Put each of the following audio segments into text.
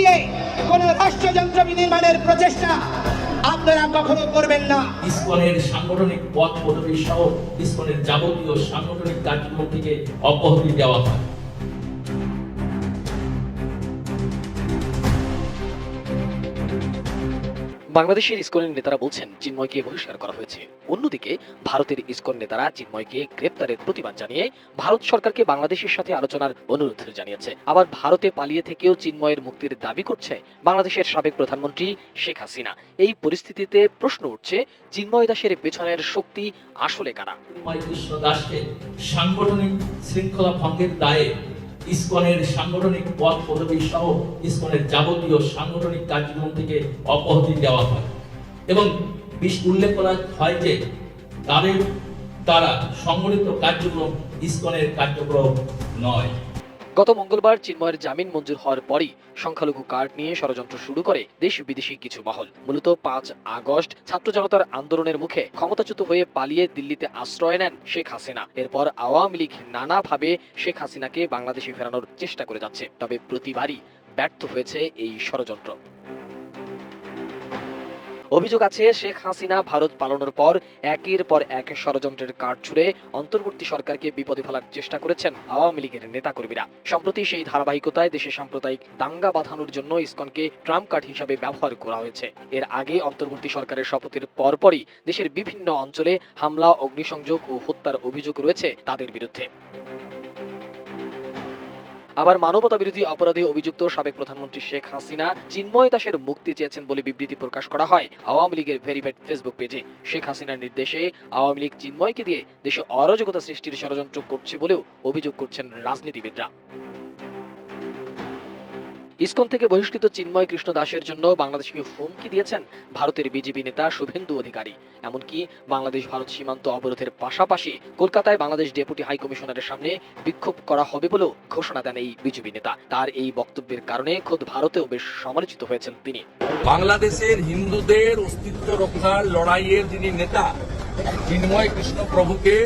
দিয়ে কোন রাষ্ট্রযন্ত্র বিনির্মাণের প্রচেষ্টা আপনারা কখনো করবেন না। ইসকনের সাংগঠনিক পদ পদবী সহ ইসকনের যাবতীয় সাংগঠনিক কার্যক্রম থেকে অব্যাহতি দেওয়া হয়। বাংলাদেশের ইসকনের নেতারা বলছেন, চিন্ময়কে বহিষ্কার করা হয়েছে। অন্যদিকে, ভারতের ইসকন নেতারা চিন্ময়কে গ্রেপ্তারের প্রতিবাদ জানিয়ে ভারত সরকারকে বাংলাদেশের সাথে আলোচনার অনুরোধ জানিয়েছে। আবার ভারতে পালিয়ে থেকেও চিন্ময়ের মুক্তির দাবি করছে বাংলাদেশের সাবেক প্রধানমন্ত্রী শেখ হাসিনা। এই পরিস্থিতিতে প্রশ্ন উঠছে, চিন্ময় দাসের পেছনের শক্তি আসলে কারা? চিন্ময় কৃষ্ণ দাসকে সাংগঠনিক শৃঙ্খলা ভঙ্গের দায়ে ইসকনের সাংগঠনিক পদ পদবী সহ ইসকনের যাবতীয় সাংগঠনিক কার্যক্রম থেকে অব্যাহতি দেওয়া হয়। এবং উল্লেখ করা হয় যে, তাদের তারা সংগঠিত কার্যক্রম ইস্কনের কার্যক্রম নয়। গত মঙ্গলবার চিন্ময়ের জামিন মঞ্জুর হওয়ার পরই সংখ্যালঘু কার্ড নিয়ে ষড়যন্ত্র শুরু করে দেশ বিদেশি কিছু মহল। মূলত পাঁচ আগস্ট ছাত্র জনতার আন্দোলনের মুখে ক্ষমতাচ্যুত হয়ে পালিয়ে দিল্লিতে আশ্রয় নেন শেখ হাসিনা। এরপর আওয়ামী লীগ নানাভাবে শেখ হাসিনাকে বাংলাদেশে ফেরানোর চেষ্টা করে যাচ্ছে। তবে প্রতিবারই ব্যর্থ হয়েছে এই ষড়যন্ত্র। অভিযোগ আছে, শেখ হাসিনা ভারত পালানোর পর একের পর এক ষড়যন্ত্রের কাঠ ছুড়ে অন্তর্বর্তী সরকারকে বিপদে ফেলার চেষ্টা করেছেন আওয়ামী লীগের নেতাকর্মীরা। সম্প্রতি সেই ধারাবাহিকতায় দেশে সাম্প্রদায়িক দাঙ্গা বাঁধানোর জন্য ইসকনকে ট্রাম্প কার্ড হিসাবে ব্যবহার করা হয়েছে। এর আগে অন্তর্বর্তী সরকারের শপথের পরপরই দেশের বিভিন্ন অঞ্চলে হামলা, অগ্নিসংযোগ ও হত্যার অভিযোগ রয়েছে তাদের বিরুদ্ধে। আবার মানবতা বিরোধী অপরাধে অভিযুক্ত সাবেক প্রধানমন্ত্রী শেখ হাসিনা চিন্ময় দাসের মুক্তি চেয়েছেন বলে বিবৃতি প্রকাশ করা হয় আওয়ামী লীগের ভেরিফাইড ফেসবুক পেজে। শেখ হাসিনার নির্দেশে আওয়ামী লীগ চিন্ময়কে দিয়ে দেশে অরাজকতা সৃষ্টির ষড়যন্ত্র করছে বলেও অভিযোগ করছেন রাজনীতিবিদরা। ইসকন থেকে বহিষ্কৃত চিন্ময় কৃষ্ণ দাসের জন্য বাংলাদেশকে হুমকি দিয়েছেন ভারতের বিজেপি নেতা শুভেন্দু অধিকারী। এমনকি বাংলাদেশ ভারত সীমান্ত অবরোধের পাশাপাশি কলকাতায় বাংলাদেশ ডেপুটি হাই কমিশনারের সামনে বিক্ষোভ করা হবে বলেও ঘোষণা দেন এই বিজেপি নেতা। তার এই বক্তব্যের কারণে খোদ ভারতেও বেশ সমালোচিত হয়েছেন তিনি। বাংলাদেশের হিন্দুদের অস্তিত্ব রক্ষার লড়াইয়ের যিনি নেতা, চিন্ময় কৃষ্ণ প্রভুকে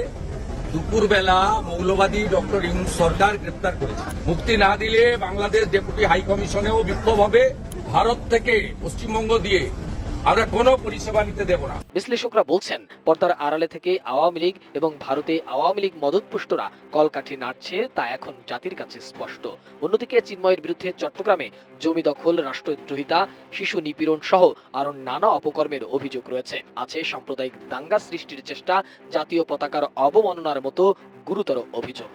দুপুরবেলা মৌলবাদী ডক্টর ইউনুস সরকার গ্রেপ্তার করেছে। মুক্তি না দিলে বাংলাদেশ ডেপুটি হাইকমিশনেও বিক্ষোভ হবে। ভারত থেকে পশ্চিমবঙ্গ দিয়ে আমরা কোনো পরিষেবা নিতে দেব না। বিশ্লেষকরা বলছেন, পর্দার আড়ালে থেকে আওয়ামী লীগ এবং ভারতে আওয়ামী লীগ মদতপুষ্টরা কলকাঠি নাড়ছে তা এখন জাতির কাছে স্পষ্ট। অন্যদিকে চিন্ময়ের বিরুদ্ধে চট্টগ্রামে জমি দখল, রাষ্ট্রদ্রোহিতা, শিশু নিপীড়ন সহ আরও নানা অপকর্মের অভিযোগ রয়েছে। আছে সাম্প্রদায়িক দাঙ্গা সৃষ্টির চেষ্টা, জাতীয় পতাকার অবমাননার মতো গুরুতর অভিযোগ।